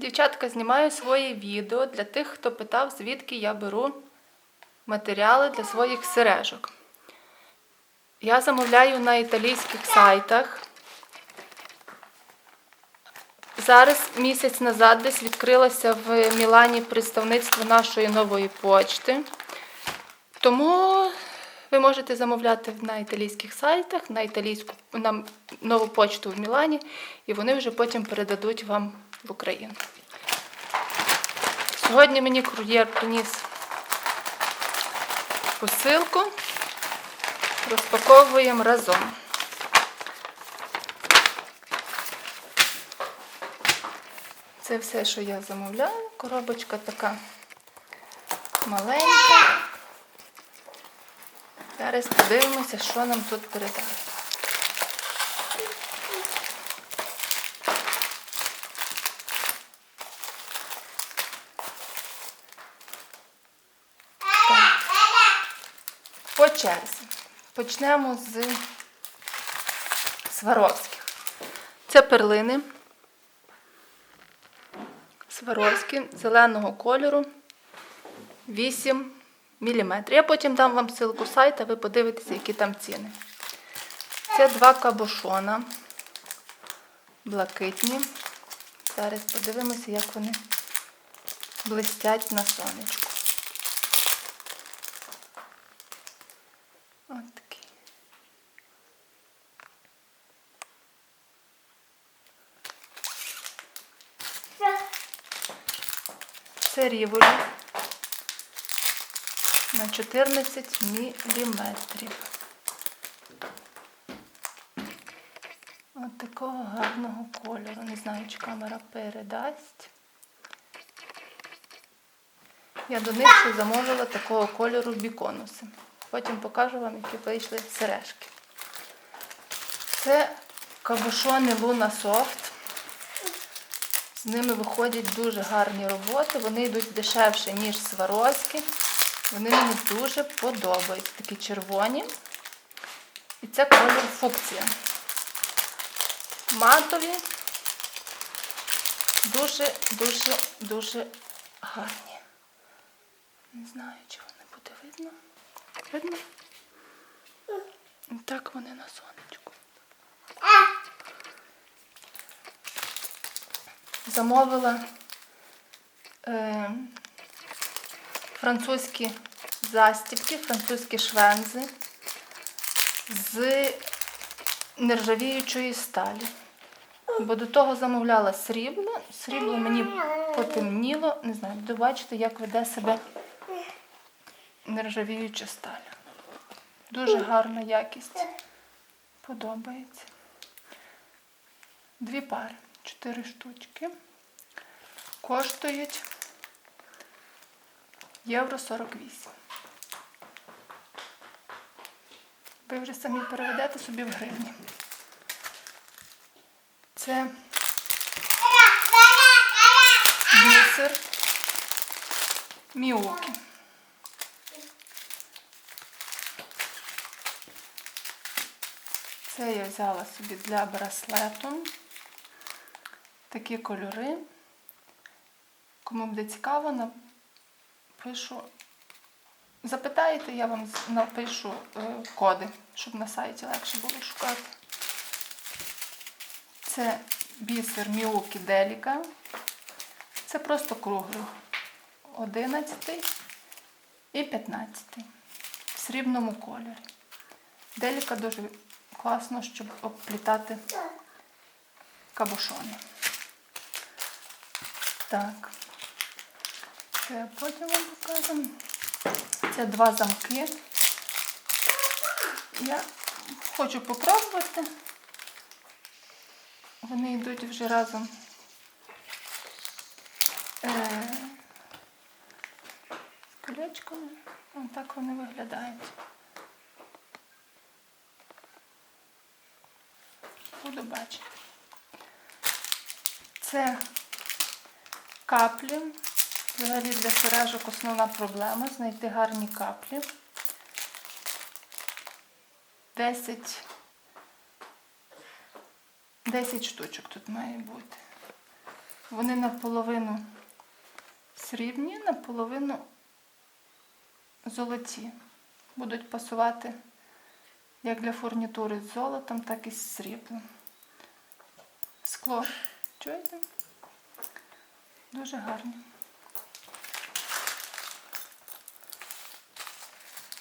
Дівчатка, знімаю своє відео для тих, хто питав, звідки я беру матеріали для своїх сережок. Я замовляю на італійських сайтах. Зараз місяць назад десь відкрилося в Мілані представництво нашої нової почти. Тому ви можете замовляти на італійських сайтах, на італійську на нову почту в Мілані, і вони вже потім передадуть вам в Україну. Сьогодні мені кур'єр приніс посилку. Розпаковуємо разом. Це все, що я замовляю. Коробочка така маленька. Зараз подивимося, що нам тут передали. По черзі. Почнемо з Сваровських. Це перлини. Сваровські зеленого кольору 8 мм. Я потім дам вам ссылку сайта, ви подивитеся, які там ціни. Це два кабошона. Блакитні. Зараз подивимося, як вони блистять на сонечку. Це ріволі на 14 міліметрів. От такого гарного кольору. Не знаю, чи камера передасть. Я до них ще замовила такого кольору біконуси. Потім покажу вам, які вийшли сережки. Це кабушони Luna Soft. З ними виходять дуже гарні роботи. Вони йдуть дешевше, ніж сварозькі. Вони мені дуже подобаються. Такі червоні. І це колір фукція. Матові. Дуже, дуже, дуже гарні. Не знаю, чи вони буде видно. Видно? Так вони на сонечку. Замовила е, французькі застібки, французькі швензи з нержавіючої сталі. Бо до того замовляла срібло. Срібло мені потемніло. Не знаю, буду бачити, як веде себе нержавіюча сталь. Дуже гарна якість. Подобається. Дві пари, чотири штучки. Коштують євро 48. Ви вже самі переведете собі в гривні. Це бісер міуки. Це я взяла собі для браслету. Такі кольори. Кому буде цікаво, напишу. Запитаєте, я вам напишу е, коди, щоб на сайті легше було шукати. Це бісер Міукі Деліка. Це просто круглий. 11 і 15 в срібному кольорі. Деліка дуже класно, щоб обплітати кабушони. Так. Це потім вам покажу. Це два замки. Я хочу попробувати. Вони йдуть вже разом. Е, з колечками. Ось так вони виглядають. Буду бачити. Це каплі. Взагалі для сережок основна проблема знайти гарні каплі. 10, 10 штучок тут має бути. Вони наполовину срібні, наполовину золоті. Будуть пасувати як для фурнітури з золотом, так і з сріблом. Скло. Чуєте? Дуже гарні.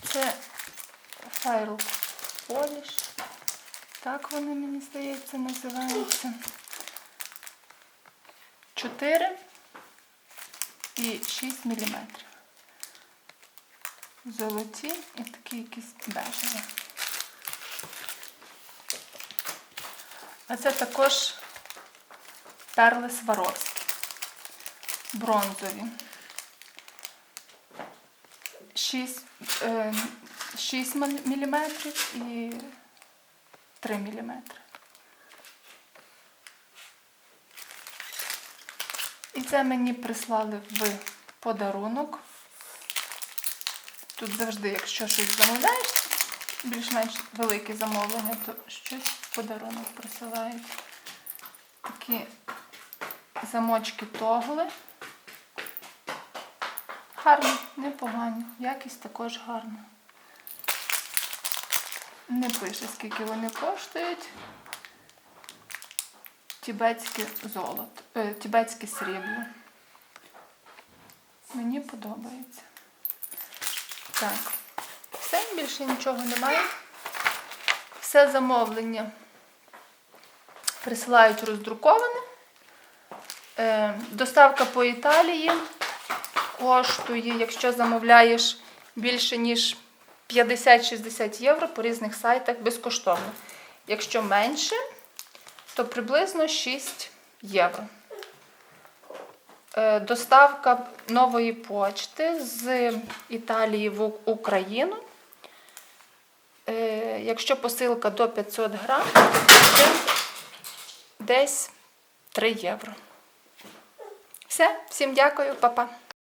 Це файл поліш. Так вони, мені здається, називаються. 4 і 6 мм. Золоті і такі якісь бежеві. А це також перли Сваровські. Бронзові. 6, е, 6 мм і 3 мм. І це мені прислали в подарунок. Тут завжди, якщо щось замовляєш, більш-менш велике замовлення, то щось в подарунок присилають. Такі замочки тогли. Гарні, непогані. Якість також гарна. Не пише, скільки вони коштують. Тібетське золото, е, тібетське срібло. Мені подобається. Так, все, більше нічого немає. Все замовлення присилають роздруковане. Е, доставка по Італії коштує, якщо замовляєш більше ніж 50-60 євро по різних сайтах безкоштовно. Якщо менше, то приблизно 6 євро. Е, Доставка нової почти з Італії в Україну. Е, Якщо посилка до 500 грам, це десь 3 євро. Все, всім дякую, па-па.